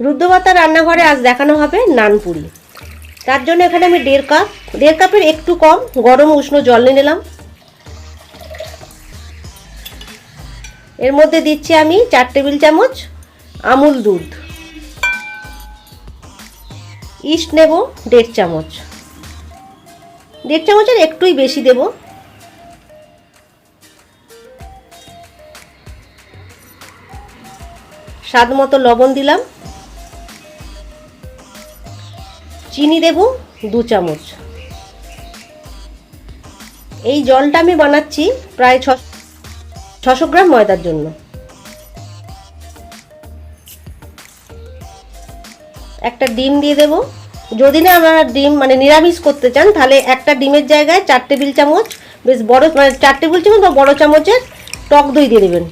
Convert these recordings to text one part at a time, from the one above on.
রুদ্রবাতা রান্নাঘরে আজ দেখানো হবে নানপুরি। তার জন্য এখানে আমি দেড় কাপ, দেড় কাপের একটু কম গরম উষ্ণ জল নিয়ে নিলাম। এর মধ্যে দিচ্ছি আমি চার টেবিল চামচ আমুল দুধ। ইস্ট নেব দেড় চামচ। দেড় চামচের একটুই বেশি দেব। স্বাদ মতো লবণ দিলাম। চিনি দেব দু চামচ। এই জলটা আমি বানাচ্ছি প্রায় ছশো গ্রাম ময়দার জন্য। একটা ডিম দিয়ে দেব। যদি না আপনারা ডিম মানে নিরামিষ করতে চান, তাহলে একটা ডিমের জায়গায় চার টেবিল চামচ, বেশ বড় মানে চার টেবিল চামচ বা বড় চামচের টক দই দিয়ে দেবেন।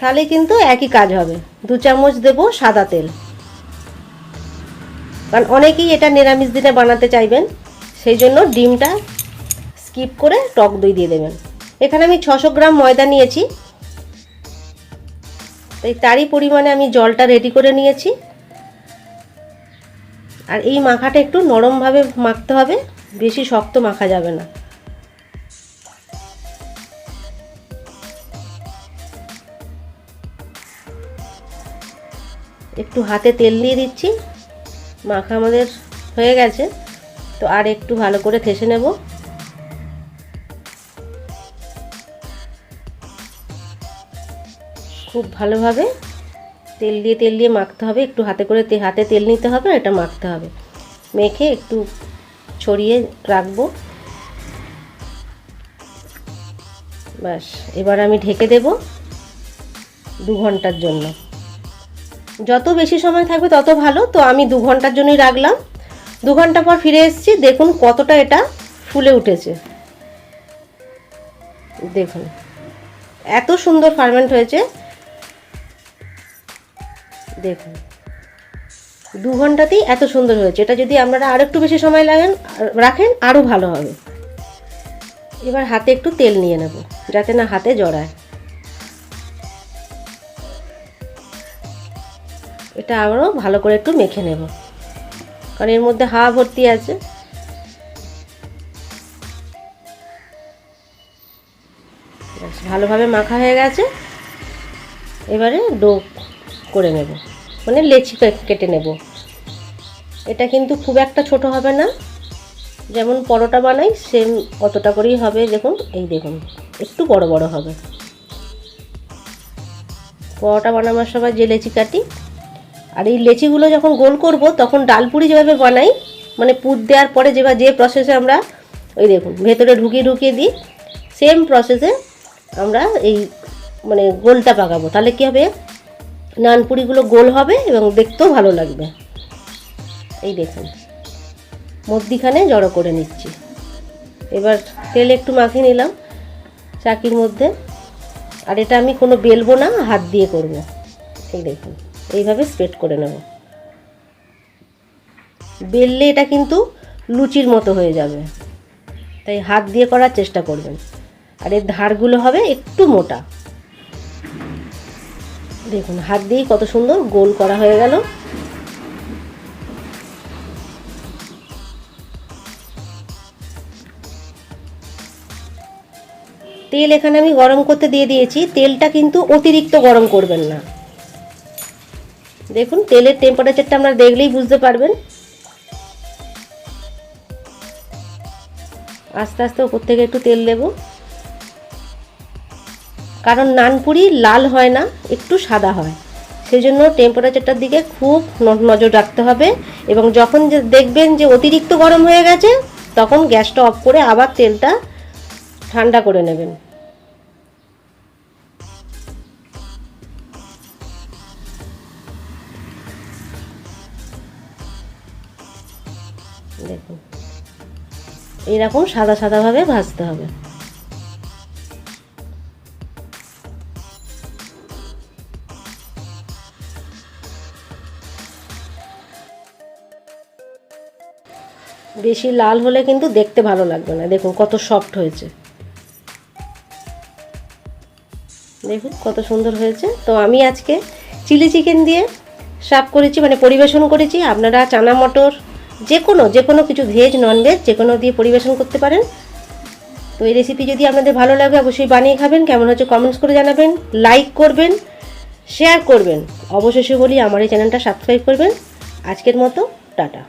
তাহলে কিন্তু একই কাজ হবে। দু চামচ দেব সাদা তেল। কারণ অনেকেই এটা নিরামিষ দিনে বানাতে চাইবেন, সেই জন্য ডিমটা স্কিপ করে টক দই দিয়ে দেবেন। এখানে আমি ছশো গ্রাম ময়দা নিয়েছি। তাই তারই পরিমাণে আমি জলটা রেডি করে নিয়েছি। আর এই মাখাটা একটু নরমভাবে মাখতে হবে, বেশি শক্ত মাখা যাবে না। একটু হাতে তেল দিয়ে দিচ্ছি। মাখা আমাদের হয়ে গেছে। তো আর একটু ভালো করে থেসে নেব। খুব ভালোভাবে তেল দিয়ে তেল দিয়ে মাখতে হবে। একটু হাতে করে হাতে তেল নিতে হবে আর এটা মাখতে হবে। মেখে একটু ছড়িয়ে রাখব। ব্যাস, এবার আমি ঢেকে দেব দু ঘণ্টার জন্য। যত বেশি সময় থাকবে তত ভালো। তো আমি দু ঘণ্টার জন্যই রাখলাম। দু ঘণ্টা পর ফিরে এসেছি। দেখুন কতটা এটা ফুলে উঠেছে। দেখুন, এত সুন্দর ফার্মেন্ট হয়েছে। দেখুন, দু ঘন্টাতেই এত সুন্দর হয়েছে। এটা যদি আপনারা আর একটু বেশি সময় লাগেন, রাখেন আরও ভালো হবে। এবার হাতে একটু তেল নিয়ে নেব, যাতে না হাতে জড়ায়। এটা আবারও ভালো করে একটু মেখে নেব। কারণ এর মধ্যে হাওয়া ভর্তি আছে। ভালোভাবে মাখা হয়ে গেছে। এবারে ডো করে নেব। মানে লেচি কেটে নেব। এটা কিন্তু খুব একটা ছোট হবে না। যেমন পরোটা বানাই সেম অতটা করেই হবে। দেখুন, এই দেখুন, একটু বড় বড় হবে। পরোটা বানাবার সময় যে লেচি কাটি আর এই লেচিগুলো যখন গোল করব, তখন ডালপুরি যেভাবে বানাই মানে পুর দেওয়ার পরে যেভাবে যে প্রসেসে আমরা ওই দেখুন, ভেতরে ঢুকিয়ে ঢুকিয়ে দিই সেম প্রসেসে আমরা এই মানে গোলটা পাকাবো। তাহলে কী হবে? নানপুরিগুলো গোল হবে এবং দেখতেও ভালো লাগবে। এই দেখুন, মধ্যিখানে জড়ো করে নিচ্ছি। এবার তেল একটু মাখিয়ে নিলাম চাকির মধ্যে। আর এটা আমি কোনো বেলবো না, হাত দিয়ে করব। এই দেখুন। এইভাবে স্প্রেড করে নেব। বেললে এটা কিন্তু লুচির মতো হয়ে যাবে। তাই হাত দিয়ে করার চেষ্টা করবেন। আর এর ধারগুলো হবে একটু মোটা। দেখুন, হাত দিয়েই কত সুন্দর গোল করা হয়ে গেল। তেল এখানে আমি গরম করতে দিয়ে দিয়েছি। তেলটা কিন্তু অতিরিক্ত গরম করবেন না। দেখুন, তেলের টেম্পারেচারটা আমরা দেখলেই বুঝতে পারবেন। আস্তে আস্তে উপর থেকে একটু তেল দেব। কারণ নানপুরি লাল হয় না, একটু সাদা হয়। সেই জন্য টেম্পারেচারটার দিকে খুব নজর রাখতে হবে এবং যখন দেখবেন যে অতিরিক্ত গরম হয়ে গেছে, তখন গ্যাসটা অফ করে আবার তেলটা ঠান্ডা করে নেবেন। দেখুন। এইরকম সাদা সাদাভাবে ভাজতে হবে। বেশি লাল হলে কিন্তু দেখতে ভালো লাগবে না। দেখুন কত সফট হয়েছে। দেখুন কত সুন্দর হয়েছে। তো আমি আজকে চিলি চিকেন দিয়ে সার্ভ করেছি মানে পরিবেশন করেছি। আপনারা চানা মটর যে কোনো যে কোনো কিছু ভেজ ননভেজ যে কোনো দিয়ে পরিবেশন করতে পারেন। তো এই রেসিপি যদি আপনাদের ভালো লাগে, অবশ্যই বানিয়ে খাবেন। কেমন হচ্ছে কমেন্টস করে জানাবেন লাইক করবেন শেয়ার করবেন। অবশেষে বলি, আমার এই চ্যানেলটা সাবস্ক্রাইব করবেন। আজকের মতো, টাটা।